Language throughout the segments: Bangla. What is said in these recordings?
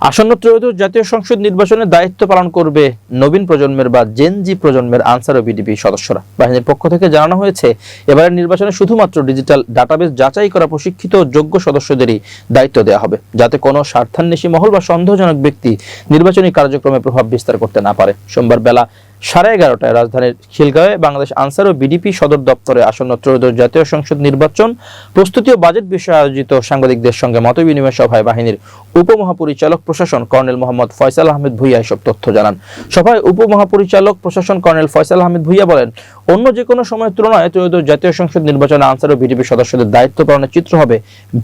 আসন্ন ত্রয়োদশ জাতীয় সংসদ নির্বাচনে দায়িত্ব পালন করবে নবীন প্রজন্মের বা জেনজি প্রজন্মের আনসার ও বিডিপি সদস্যরা। বাহিনীর পক্ষ থেকে জানানো হয়েছে, এবারের নির্বাচনে শুধুমাত্র ডিজিটাল ডাটাবেস যাচাই করা প্রশিক্ষিত যোগ্য সদস্যদেরই দায়িত্ব দেওয়া হবে, যাতে কোনো স্বার্থান্বেষী মহল বা সন্দেহজনক ব্যক্তি নির্বাচনী কার্যক্রমে প্রভাব বিস্তার করতে না পারে। সোমবার বেলা সাড়ে এগারোটায় রাজধানীর খিলগাঁওয়ে বাংলাদেশ আনসার ও বিডিপি সদর দপ্তরে আসন্ন ত্রয়োদশ জাতীয় সংসদ নির্বাচন, প্রস্তুতি ও বাজেট বিষয়ে আয়োজিত সাংবাদিকদের সঙ্গে মত বিনিময় সভায় বাহিনীর উপমহাপরিচালক প্রশাসন কর্নেল মোহাম্মদ ফয়সাল আহমেদ ভুইয়া এসব তথ্য জানান। সভায় উপমহাপরিচালক প্রশাসন কর্নেল ফয়সাল আহমেদ ভুইয়া বলেন, অন্য যে কোনো সময়ের তুলনায় ত্রয়োদশ জাতীয় সংসদ নির্বাচনে আনসার ও বিডিপি সদস্যদের দায়িত্ব পালনের চিত্র হবে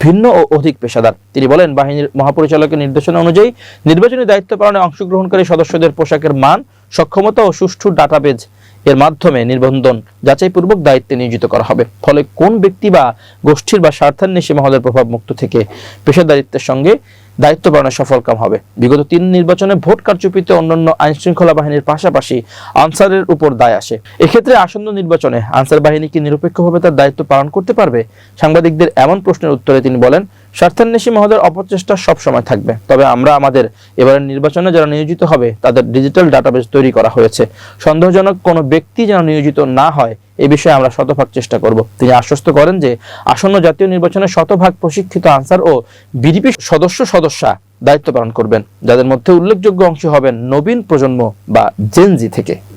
ভিন্ন ও অধিক পেশাদার। তিনি বলেন, বাহিনীর মহাপরিচালকের নির্দেশনা অনুযায়ী নির্বাচনী দায়িত্ব পালনে অংশগ্রহণকারী সদস্যদের পোশাকের মান সক্ষমতা ও সুষ্ঠু ডাটাবেজ এর মাধ্যমে নিবন্ধন যাচাইপূর্বক দায়িত্বে নিয়োজিত করা হবে। ফলে কোন ব্যক্তি বা গোষ্ঠীর বা স্বার্থান্বেষী মহলের প্রভাব মুক্ত থেকে পেশাদারিত্বের সঙ্গে দায়িত্ব পালনে সফলকাম হবে। বিগত তিন নির্বাচনে ভোট কারচুপিতে অন্যান্য আইন শৃঙ্খলা বাহিনীর পাশাপাশি আনসারের উপর দায় আসে। এক্ষেত্রে আসন্ন নির্বাচনে আনসার বাহিনী কি নিরপেক্ষভাবে তার দায়িত্ব পালন করতে পারবে? সাংবাদিকদের এমন প্রশ্নের উত্তরে তিনি বলেন স্বার্থান্বেষী মহোদয়ের অপচেষ্টা সবসময় থাকবে। তবে আমরা আমাদের এবারের নির্বাচনে যারা নিয়োজিত হবে, তাদের ডিজিটাল ডাটাবেস তৈরি করা হয়েছে। সন্দেহজনক কোনো ব্যক্তি যেন নিয়োজিত না হয়, এ বিষয়ে আমরা শতভাগ চেষ্টা করব। তিনি আশ্বস্ত করেন যে, আসন্ন জাতীয় নির্বাচনে শতভাগ প্রশিক্ষিত আনসার ও বিজেপি সদস্য সদস্যা দায়িত্ব পালন করবেন। যাদের মধ্যে উল্লেখযোগ্য অংশ হবেন নবীন প্রজন্ম বা জেনজি থেকে।